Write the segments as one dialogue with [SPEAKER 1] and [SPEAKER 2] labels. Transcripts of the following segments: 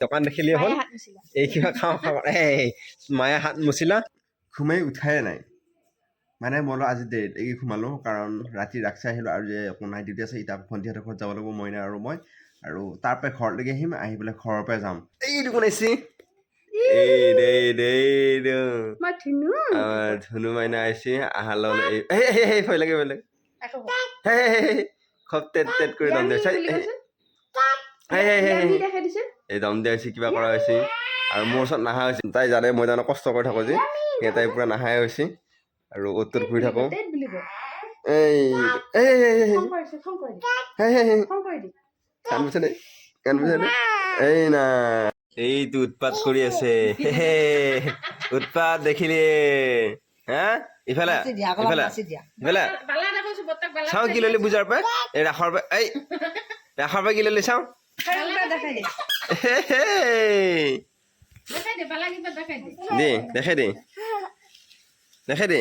[SPEAKER 1] দোকান দেখিলেই হ'ল এই কিবা খাওঁ খাওঁ এই মায়ে হাত মুচিলা ঘুমাই উঠাই নাই মানে বোলো আজি দেৰিলৈকে ঘুমালোঁ কাৰণ ৰাতি ৰাখি আহিলোঁ আৰু যে একো নাই ডিউটি আছে এতিয়া ভণ্টিহঁতৰ ঘৰত যাব লাগিব মইনা আৰু মই আৰু তাৰ পৰাই ঘৰলৈকে আহিম আহি পেলাই ঘৰৰ পৰাই যাম এইটো দেই
[SPEAKER 2] ধুনু
[SPEAKER 1] মাইনা আহিছে আহাৰ লগত এই ভয় লাগে ভয় লাগে খুব তেত তেত কৰি দম দিছে এই দম দিয়া হৈছে কিবা কৰা হৈছে। আৰু মোৰ ওচৰত নাহা হৈছে তাই জানে মই জানো কষ্ট কৰি থাকোঁ যে। সেই তাই পূৰা নাহাই হৈছে। আৰু অ'ত ত'ত ঘূৰি থাকোঁ। এই এই এই, না? এইটো উৎপাত কৰি আছে। উৎপাত দেখিলে। হা? ইফালে ইফালে ইফালে। চাওঁ কি ল'লি বুজাৰ পৰা? এই ৰাসৰ পৰা এই ৰাসৰ পৰা কি ল'লি চাওঁ?
[SPEAKER 2] দে
[SPEAKER 1] হে হে
[SPEAKER 2] দেখাই দে দেখাই দে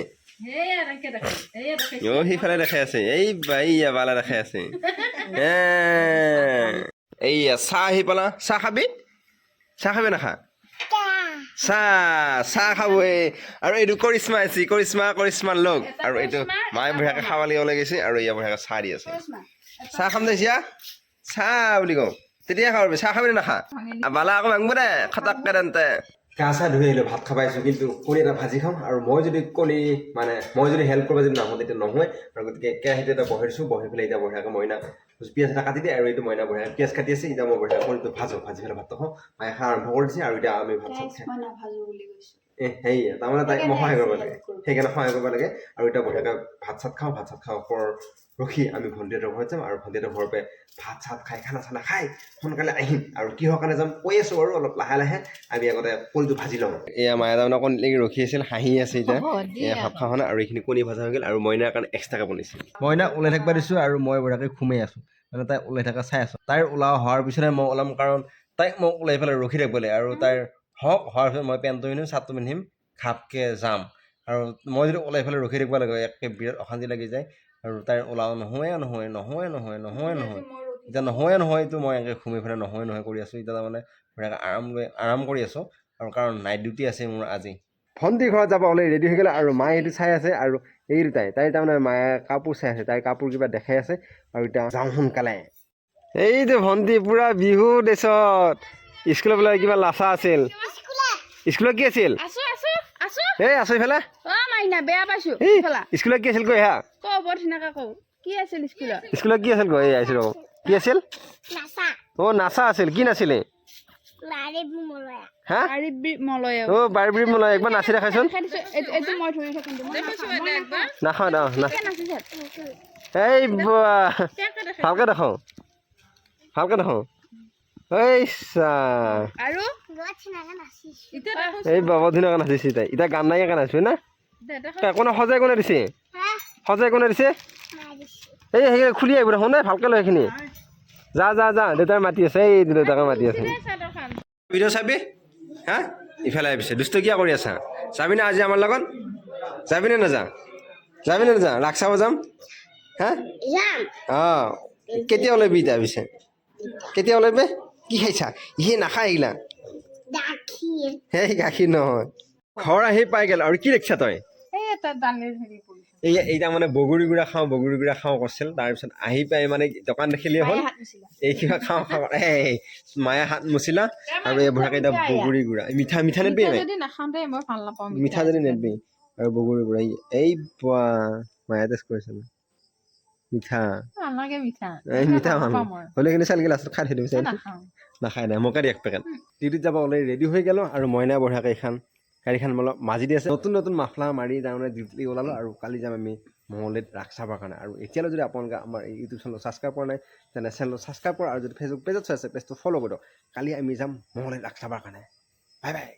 [SPEAKER 1] অ সিফালে দেখাই আছে এই এইয়া বালা দেখাই আছে এ, এইয়া চাহ আহি পালা চাহ খাবি চাহ খাবি নাখা চাহ চাহ খাব এই আৰু এইটো কৰিশ্মা আছে কৰিশ্মা কৰিশ্মাৰ লগ আৰু এইটো মায়ে বঢ়িয়াকে খাব লাগিব লাগিছে আৰু ইয়া বঢ়িয়াকে চাহ দি আছে চাহ খাম দে চিয়া চাহ বুলি কওঁ তেতিয়া খাব চাহ খাবি নে নাখা বালা আকৌ মাংব দে খাটাককে তেন্তে গা চা ধুই আহিলোঁ ভাত খাব আহিছোঁ কিন্তু কণী এটা ভাজি খাম আৰু মই যদি কণী মানে মই যদি হেল্প কৰিব যদি নাহোঁ তেতিয়া নহয় আৰু গতিকে কেৰাহীটো এটা বহাই দিছোঁ বহাই পেলাই এতিয়া বঢ়িয়াকৈ মইনা পিঁয়াজ এটা কাটি দিয়ে আৰু এইটো মইনা বঢ়িয়া পিঁয়াজ কাটি আছে এতিয়া মই বঢ়িয়া কণীটো ভাজোঁ ভাজি পেলাই ভাতটো খাওঁ। মায়ে খা আৰম্ভ কৰি দিছে আৰু এতিয়া আমি ভাত চাত সেয়া তাৰমানে তাইক মই সহায় কৰিব লাগে। সেইকাৰণে সহায় কৰিব লাগে। আৰু এতিয়া বঢ়িয়াকৈ ভাত চাত খাওঁ ভাত চাত খাওঁ ওপৰ ৰখি আমি ভণ্টিহঁতৰ ঘৰত যাম আৰু ভণ্টিহঁতৰ ঘৰৰ পৰা ভাত চাত খাই খানা চানা খাই সোনকালে আহিম। আৰু কিহৰ কাৰণে যাম কৈ আছোঁ বাৰু অলপ লাহে লাহে। আমি আগতে কণীটো ভাজি লওঁ। এয়া মায়ে তাৰমানে কণীলৈকে ৰখি আছিল হাঁহি আছে এতিয়া। এয়া ভাত খাওঁ না আৰু এইখিনি কণী ভাজা হৈ গ'ল আৰু মইনাৰ কাৰণে এক্সট্ৰাকৈ বনাইছে। মইনাক ওলাই থাকিব দিছোঁ আৰু মই বঢ়িয়াকৈ ঘুমাই আছোঁ। মানে তাই ওলাই থকা চাই আছোঁ। তাইৰ ওলোৱা হোৱাৰ পিছতহে মই ওলাম কাৰণ তাইক মই ওলাই পেলাই ৰখি থাকিব লাগে আৰু তাইৰ হওক হোৱাৰ পিছত মই পেণ্টটো পিন্ধিম চাৰ্টটো পিন্ধিম খাপকৈ যাম। আৰু মই যদি ওলাই পেলাই ৰখি থাকিব লাগে একে বিৰাট অশান্তি লাগি যায়। আৰু তাইৰ ওলাও নহয়ে নহয় নহয়ে নহয় নহয়ে নহয়। এতিয়া নহয়ে নহয় এইটো মই এনেকৈ ঘুমি পেলাই নহয় নহয় কৰি আছোঁ। এতিয়া তাৰমানে আৰাম লৈ আৰাম কৰি আছোঁ। আৰু কাৰণ নাইট ডিউটি আছে মোৰ আজি। ভণ্টি ঘৰত যাব অলৰেডি ৰেডি হৈ গ'লে আৰু মায়ে সেইটো চাই আছে আৰু এই দুটাই। তাই তাৰমানে মায়ে কাপোৰ চাই আছে তাইৰ কাপোৰ কিবা দেখাই আছে। আৰু এতিয়া যাওঁ সোনকালে। এইটো ভণ্টি পূৰা বিহু ড্ৰেছত। স্কুলত বোলে কিবা লাচা আছিল। স্কুলত কি আছিল?
[SPEAKER 2] আছো আছো আছো।
[SPEAKER 1] এই আছো ইফালে।
[SPEAKER 2] মাইনা বেয়া পাইছো
[SPEAKER 1] এই স্কুলত কি আছিল কৈ হা
[SPEAKER 2] ক বৰ কওঁ। কি আছিল স্কুলত?
[SPEAKER 1] কি আছিল কৈ? এই ৰ'ব। কি আছিল? অ' নাচা আছিল। কি নাছিলে? একবাৰ নাচি দেখাইচোন। নাখাওঁ না না এই ভালকৈ দেখাওঁ। ভালকৈ দেখাওঁ। এই চা
[SPEAKER 2] আৰু? এতিয়া দেখো
[SPEAKER 1] এই বাবা নাচিছে তাই এতিয়া গান নাই কাৰণে নাচিবি না? কোনে সজাই কোনে দিছে? সজাই কোনে দিছে? এই সেইখিনি খুলি আহিব দেই ভালকৈ লৈ সেইখিনি। যা যা যা দেউতাই মাতি আছে এই দেউতাকে মাতি আছে। ভিডিঅ' চাবি হা? ইফালে আহিছে। দুষ্ট কিয় কৰি আছা? যাবি না আজি আমাৰ লগত? যাবি নে নাযা? যাবি নে নাযা? ৰাস চাব যাম? হা? অঁ কেতিয়া ওলাবি এতিয়া পিছে? কেতিয়া ওলাবি? কি খাইছা? ইহে নাখায় এইগিলা? সেই গাখীৰ নহয়। ঘৰ আহি পাই গ'ল। আৰু কি দেখিছা তই?
[SPEAKER 2] এই এটা দালিৰ হেৰি পৰিছে
[SPEAKER 1] এই এই তাৰমানে বগৰী গুড়া খাওঁ বগৰী গুড়া খাওঁ কৈছিল। তাৰপিছত আহি পাই মানে দোকান দেখিলেই হ'ল। এই কিবা খাওঁ খাওঁ। এই মায়ে হাত মুচিলা। আৰু এই বুঢ়াকে এতিয়া বগৰী গুড়া। মিঠা মিঠা নেদবি
[SPEAKER 2] মিঠা যদি
[SPEAKER 1] নেদবি আৰু বগৰী গুড়া। এই- পোৱা মায়ে টেষ্ট কৰিছে না। মিঠা।
[SPEAKER 2] নালাগে মিঠা।
[SPEAKER 1] এই মিঠা
[SPEAKER 2] মই
[SPEAKER 1] হ'লে কিন্তু চালকে লাষ্টত খাই থৈ দিবি নাখায় নাই মোকে দি এক পেকেট। ডিউটিত যাব অলৰেডি ৰেডি হৈ গ'লোঁ আৰু মইনা বঢ়িয়াকৈ এইখন গাড়ীখন। অলপ মাজি দি আছে। নতুন নতুন মাফলা মাৰি তাৰমানে ডিউটি ওলালোঁ আৰু কালি যাম আমি মঙলদৈত ৰাস চাবৰ কাৰণে। আৰু এতিয়ালৈ যদি আপোনালোকে আমাৰ এই ইউটিউব চেনেল ছাবস্ক্ৰাইব কৰা নাই তেনে চেনেলটো ছাবস্ক্ৰাইব কৰা আৰু যদি ফেচবুক পেজত চাই আছে পেজটো ফ'ল' কৰি দিয়ক। কালি আমি যাম মঙলদৈত ৰাস চাবৰ কাৰণে। Bye bye